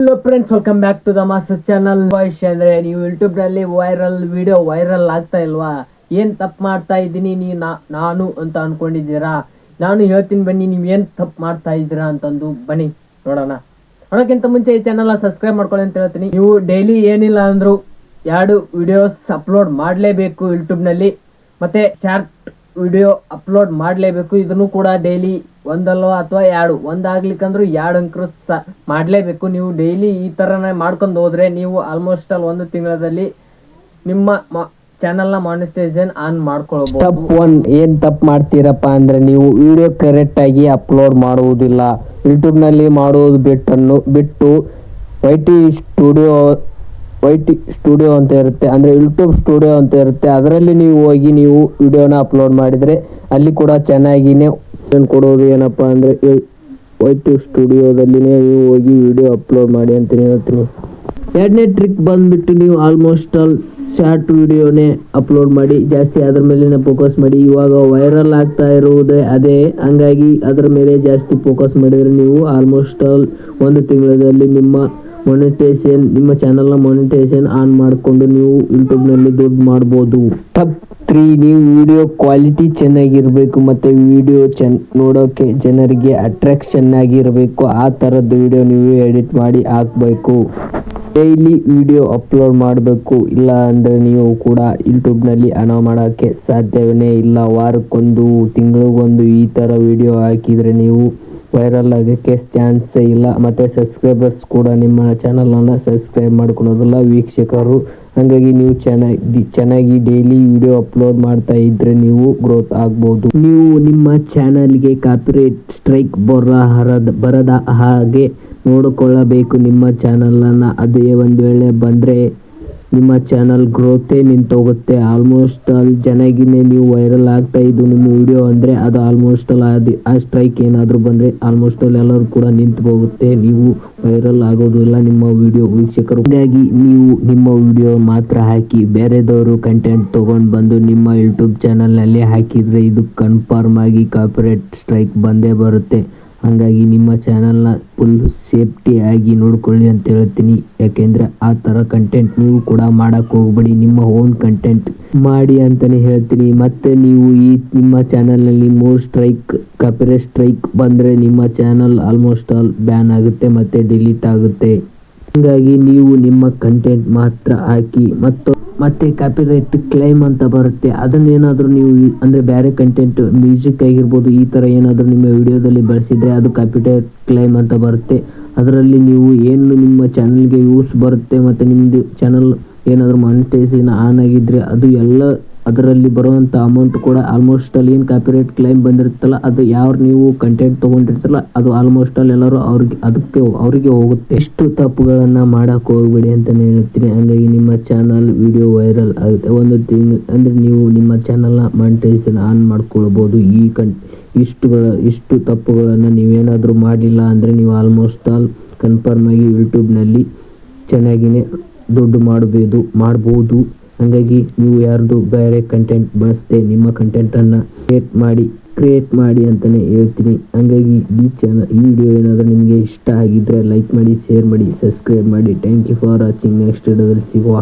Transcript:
Hello friends welcome back to the master channel voice ಅಂದ್ರೆ ನೀವು ಯೂಟ್ಯೂಬ್ನಲ್ಲಿ ವೈರಲ್ ವಿಡಿಯೋ ವೈರಲ್ ಆಗ್ತಾ ಇಲ್ವಾ? ಏನ್ ತಪ್ಪು ಮಾಡ್ತಾ ಇದ್ದೀನಿ ನೀವು ನಾನು ಅಂತ ಅನ್ಕೊಂಡಿದ್ದೀರಾ? ನಾನು ಹೇಳ್ತೀನಿ ಬನ್ನಿ, ನೀವು ಏನ್ ತಪ್ಪು ಮಾಡ್ತಾ ಇದ್ದೀರಾ ಅಂತಂದು ಬನ್ನಿ, ನೋಡೋಣ. ಅದಕ್ಕಿಂತ ಮುಂಚೆ ಈ ಚಾನಲ್ ಸಬ್ಸ್ಕ್ರೈಬ್ ಮಾಡ್ಕೊಳ್ಳಿ ಅಂತ ಹೇಳ್ತೀನಿ. ನೀವು ಡೈಲಿ ಏನಿಲ್ಲ ಅಂದ್ರು ಎರಡು ವಿಡಿಯೋಸ್ ಅಪ್ಲೋಡ್ ಮಾಡಲೇಬೇಕು ಯೂಟ್ಯೂಬ್ನಲ್ಲಿ ಮತ್ತೆ ಶಾರ್ಟ್ ವಿಡಿಯೋ ಅಪ್ಲೋಡ್ ಮಾಡಲೇಬೇಕು. ಇದನ್ನು ಕೂಡ ಡೈಲಿ ಒಂದಲ್ವ ಅಥವಾ ಎರಡು? ಒಂದಾಗ್ಲಿಕ್ಕಂದ್ರೂ ಎರಡು ಅಂಕರು ಸ ಮಾಡಲೇಬೇಕು. ನೀವು ಡೈಲಿ ಈ ಥರನೇ ಮಾಡ್ಕೊಂಡು ಹೋದರೆ ನೀವು ಆಲ್ಮೋಸ್ಟ್ ಅಲ್ಲಿ ಒಂದು ತಿಂಗಳಲ್ಲಿ ನಿಮ್ಮ ಚಾನಲ್ನ ಮಾನಿಟೈಸೇಷನ್ ಆನ್ ಮಾಡ್ಕೊಳ್ಬೋದು. ಸ್ಟೆಪ್ ಒನ್ ಏನು ತಪ್ಪು ಮಾಡ್ತೀರಪ್ಪ ಅಂದರೆ ನೀವು ವಿಡಿಯೋ ಕರೆಕ್ಟಾಗಿ ಅಪ್ಲೋಡ್ ಮಾಡುವುದಿಲ್ಲ. ಯೂಟ್ಯೂಬ್ನಲ್ಲಿ ಮಾಡುವುದು ಬಿಟ್ಟನ್ನು, ಬಿಟ್ಟು Y T studio Y T studio ಅಂತ ಇರುತ್ತೆ, ಅಂದರೆ ಯೂಟ್ಯೂಬ್ ಸ್ಟುಡಿಯೋ ಅಂತ ಇರುತ್ತೆ. ಅದರಲ್ಲಿ ನೀವು ಹೋಗಿ ನೀವು ವಿಡಿಯೋನ ಅಪ್ಲೋಡ್ ಮಾಡಿದರೆ ಅಲ್ಲಿ ಕೂಡ ಚೆನ್ನಾಗಿನೇ ಕೊಡೋದು. ಏನಪ್ಪ ಅಂದರೆ ವೈ ಟಿ ಸ್ಟುಡಿಯೋದಲ್ಲಿನೇ ನೀವು ಹೋಗಿ ವಿಡಿಯೋ ಅಪ್ಲೋಡ್ ಮಾಡಿ ಅಂತ ಹೇಳ್ತೀನಿ. ಎರಡನೇ ಟ್ರಿಕ್ ಬಂದ್ಬಿಟ್ಟು ನೀವು ಆಲ್ಮೋಸ್ಟ್ ಆಲ್ ಶಾರ್ಟ್ ವಿಡಿಯೋನೇ ಅಪ್ಲೋಡ್ ಮಾಡಿ. ಜಾಸ್ತಿ ಅದ್ರ ಮೇಲೆ ಫೋಕಸ್ ಮಾಡಿ. ಇವಾಗ ವೈರಲ್ ಆಗ್ತಾ ಇರುವುದೇ ಅದೇ. ಹಂಗಾಗಿ ಅದರ ಮೇಲೆ ಜಾಸ್ತಿ ಫೋಕಸ್ ಮಾಡಿದರೆ ನೀವು ಆಲ್ಮೋಸ್ಟ್ ಆಲ್ ಒಂದು ತಿಂಗಳಲ್ಲಿ ನಿಮ್ಮ ಮೊನಿಟೈಸೇಷನ್ ನಿಮ್ಮ ಚಾನಲ್ನ ಮೊನಿಟೈಸೇಷನ್ ಆನ್ ಮಾಡಿಕೊಂಡು ನೀವು ಯೂಟ್ಯೂಬ್ನಲ್ಲಿ ದುಡ್ಡು ಮಾಡ್ಬೋದು. ಟಾಪ್ ತ್ರೀ ನೀವು ವಿಡಿಯೋ ಕ್ವಾಲಿಟಿ ಚೆನ್ನಾಗಿರಬೇಕು ಮತ್ತು ವಿಡಿಯೋ ನೋಡೋಕೆ ಜನರಿಗೆ ಅಟ್ರಾಕ್ಷನ್ ಆಗಿರಬೇಕು. ಆ ಥರದ್ದು ವಿಡಿಯೋ ನೀವು ಎಡಿಟ್ ಮಾಡಿ ಹಾಕಬೇಕು. ಡೈಲಿ ವಿಡಿಯೋ ಅಪ್ಲೋಡ್ ಮಾಡಬೇಕು. ಇಲ್ಲ ಅಂದರೆ ನೀವು ಕೂಡ ಯೂಟ್ಯೂಬ್ನಲ್ಲಿ ಹಣ ಮಾಡೋಕ್ಕೆ ಸಾಧ್ಯವೇ ಇಲ್ಲ. ವಾರಕ್ಕೊಂದು, ತಿಂಗಳಿಗೊಂದು ಈ ಥರ ವಿಡಿಯೋ ಹಾಕಿದರೆ ನೀವು ವೈರಲ್ ಆಗೋಕ್ಕೆ ಚಾನ್ಸೇ ಇಲ್ಲ. ಮತ್ತು ಸಬ್ಸ್ಕ್ರೈಬರ್ಸ್ ಕೂಡ ನಿಮ್ಮ ಚಾನಲನ್ನು ಸಬ್ಸ್ಕ್ರೈಬ್ ಮಾಡ್ಕೊಳೋದಿಲ್ಲ ವೀಕ್ಷಕರು. ಹಾಗಾಗಿ ನೀವು ಚೆನ್ನಾಗಿ ಚೆನ್ನಾಗಿ ಡೈಲಿ ವಿಡಿಯೋ ಅಪ್ಲೋಡ್ ಮಾಡ್ತಾ ಇದ್ರೆ ನೀವು ಗ್ರೋತ್ ಆಗ್ಬೋದು. ನೀವು ನಿಮ್ಮ ಚಾನಲ್ಗೆ ಕಾಪಿರೇಟ್ ಸ್ಟ್ರೈಕ್ ಬರಹರದ ಬರದ ಹಾಗೆ ನೋಡಿಕೊಳ್ಳಬೇಕು. ನಿಮ್ಮ ಚಾನಲನ್ನು ಅದೇ ಒಂದು ವೇಳೆ ಬಂದರೆ ನಿಮ್ಮ ಚಾನಲ್ ಗ್ರೋತೇ ನಿಂತೋಗುತ್ತೆ. ಆಲ್ಮೋಸ್ಟ್ ಅಲ್ಲಿ ಚೆನ್ನಾಗಿನೇ ನೀವು ವೈರಲ್ ಆಗ್ತಾ ಇದ್ದು ನಿಮ್ಮ ವಿಡಿಯೋ ಅಂದರೆ ಅದು ಆಲ್ಮೋಸ್ಟ್ ಅಲ್ಲಿ ಅದು ಆ ಸ್ಟ್ರೈಕ್ ಏನಾದರೂ ಬಂದರೆ ಆಲ್ಮೋಸ್ಟ್ ಅಲ್ಲಿ ಎಲ್ಲರೂ ಕೂಡ ನಿಂತು ಹೋಗುತ್ತೆ. ನೀವು ವೈರಲ್ ಆಗೋದಿಲ್ಲ ನಿಮ್ಮ ವಿಡಿಯೋ ವೀಕ್ಷಕರು. ಹಾಗಾಗಿ ನೀವು ನಿಮ್ಮ ವಿಡಿಯೋ ಮಾತ್ರ ಹಾಕಿ, ಬೇರೆದವರು ಕಂಟೆಂಟ್ ತೊಗೊಂಡು ಬಂದು ನಿಮ್ಮ ಯೂಟ್ಯೂಬ್ ಚಾನಲ್ನಲ್ಲಿ ಹಾಕಿದರೆ ಇದು ಕನ್ಫರ್ಮ್ ಆಗಿ ಕಾಪಿರೈಟ್ ಸ್ಟ್ರೈಕ್ ಬಂದೇ ಬರುತ್ತೆ. ಹಾಗಾಗಿ ನಿಮ್ಮ ಚಾನಲ್ನ ಫುಲ್ ಸೇಫ್ಟಿ ಆಗಿ ನೋಡ್ಕೊಳ್ಳಿ ಅಂತ ಹೇಳ್ತೀನಿ. ಯಾಕೆಂದರೆ ಆ ಥರ ಕಂಟೆಂಟ್ ನೀವು ಕೂಡ ಮಾಡೋಕ್ಕೆ ಹೋಗ್ಬೇಡಿ. ನಿಮ್ಮ ಓನ್ ಕಂಟೆಂಟ್ ಮಾಡಿ ಅಂತಲೇ ಹೇಳ್ತೀನಿ. ಮತ್ತೆ ನೀವು ಈ ನಿಮ್ಮ ಚಾನಲ್ನಲ್ಲಿ ಮೂರು ಸ್ಟ್ರೈಕ್ ಕಪೆರೆ ಸ್ಟ್ರೈಕ್ ಬಂದರೆ ನಿಮ್ಮ ಚಾನಲ್ ಆಲ್ಮೋಸ್ಟ್ ಆಲ್ ಬ್ಯಾನ್ ಆಗುತ್ತೆ ಮತ್ತು ಡಿಲೀಟ್ ಆಗುತ್ತೆ. ಹಾಗಾಗಿ ನೀವು ನಿಮ್ಮ ಕಂಟೆಂಟ್ ಮಾತ್ರ ಹಾಕಿ ಮತ್ತು ಮತ್ತೆ ಕಾಪಿರೈಟ್ ಕ್ಲೈಮ್ ಅಂತ ಬರುತ್ತೆ. ಅದನ್ನೇನಾದರೂ ನೀವು ಅಂದರೆ ಬೇರೆ ಕಂಟೆಂಟ್ ಮ್ಯೂಸಿಕ್ ಆಗಿರ್ಬೋದು, ಈ ಥರ ಏನಾದರೂ ನಿಮ್ಮ ವಿಡಿಯೋದಲ್ಲಿ ಬಳಸಿದರೆ ಅದು ಕಾಪಿರೈಟ್ ಕ್ಲೈಮ್ ಅಂತ ಬರುತ್ತೆ. ಅದರಲ್ಲಿ ನೀವು ಏನು ನಿಮ್ಮ ಚಾನಲ್ಗೆ ಯೂಸ್ ಬರುತ್ತೆ, ಮತ್ತು ನಿಮ್ಮದು ಚಾನಲ್ ಏನಾದರೂ ಮಾನಿಟೈಸೇಷನ್ ಆನ್ ಆಗಿದ್ರೆ ಅದು ಎಲ್ಲ ಅದರಲ್ಲಿ ಬರುವಂಥ ಅಮೌಂಟ್ ಕೂಡ ಆಲ್ಮೋಸ್ಟ್ ಅಲ್ಲಿ ಏನು ಕಾಪಿರೇಟ್ ಕ್ಲೈಮ್ ಬಂದಿರುತ್ತಲ್ಲ, ಅದು ಯಾರು ನೀವು ಕಂಟೆಂಟ್ ತಗೊಂಡಿರ್ತಲ್ಲ ಅದು ಆಲ್ಮೋಸ್ಟ್ ಅಲ್ಲಿ ಎಲ್ಲರೂ ಅವ್ರಿಗೆ, ಅದಕ್ಕೆ ಅವರಿಗೆ ಹೋಗುತ್ತೆ. ಎಷ್ಟು ತಪ್ಪುಗಳನ್ನು ಮಾಡೋಕೆ ಹೋಗ್ಬೇಡಿ ಅಂತಲೇ ಹೇಳ್ತೀನಿ. ಹಾಗಾಗಿ ನಿಮ್ಮ ಚಾನಲ್ ವಿಡಿಯೋ ವೈರಲ್ ಆಗುತ್ತೆ. ಒಂದು ತಿಂಗ್, ಅಂದರೆ ನೀವು ನಿಮ್ಮ ಚಾನಲ್ನ ಮಾನಿಟೈಸೇಷನ್ ಆನ್ ಮಾಡ್ಕೊಳ್ಬೋದು. ಈ ಕನ್ ಇಷ್ಟುಗಳ, ಇಷ್ಟು ತಪ್ಪುಗಳನ್ನು ನೀವೇನಾದರೂ ಮಾಡಿಲ್ಲ ಅಂದರೆ ನೀವು ಆಲ್ಮೋಸ್ಟ್ ಆಲ್ ಕನ್ಫರ್ಮ್ ಆಗಿ ಯೂಟ್ಯೂಬ್ನಲ್ಲಿ ಚೆನ್ನಾಗಿನೇ ದುಡ್ಡು ಮಾಡಬಹುದು ಮಾಡ್ಬೋದು. ಹಾಗಾಗಿ ನೀವು ಯಾರ್ದು ಬೇರೆ ಕಂಟೆಂಟ್ ಬಳಸದೆ ನಿಮ್ಮ ಕಂಟೆಂಟ್ ಅನ್ನ ಕ್ರಿಯೇಟ್ ಮಾಡಿ ಕ್ರಿಯೇಟ್ ಮಾಡಿ ಅಂತಾನೆ ಹೇಳ್ತೀನಿ. ಹಂಗಾಗಿ ಈ ಚಾನಲ್ ಈ ವಿಡಿಯೋ ಏನಾದರೂ ನಿಮಗೆ ಇಷ್ಟ ಆಗಿದ್ರೆ ಲೈಕ್ ಮಾಡಿ ಶೇರ್ ಮಾಡಿ ಸಬ್ಸ್ಕ್ರೈಬ್ ಮಾಡಿ. Thank you for watching next ವಿಡಿಯೋದಲ್ಲಿ ಸಿಗುವ.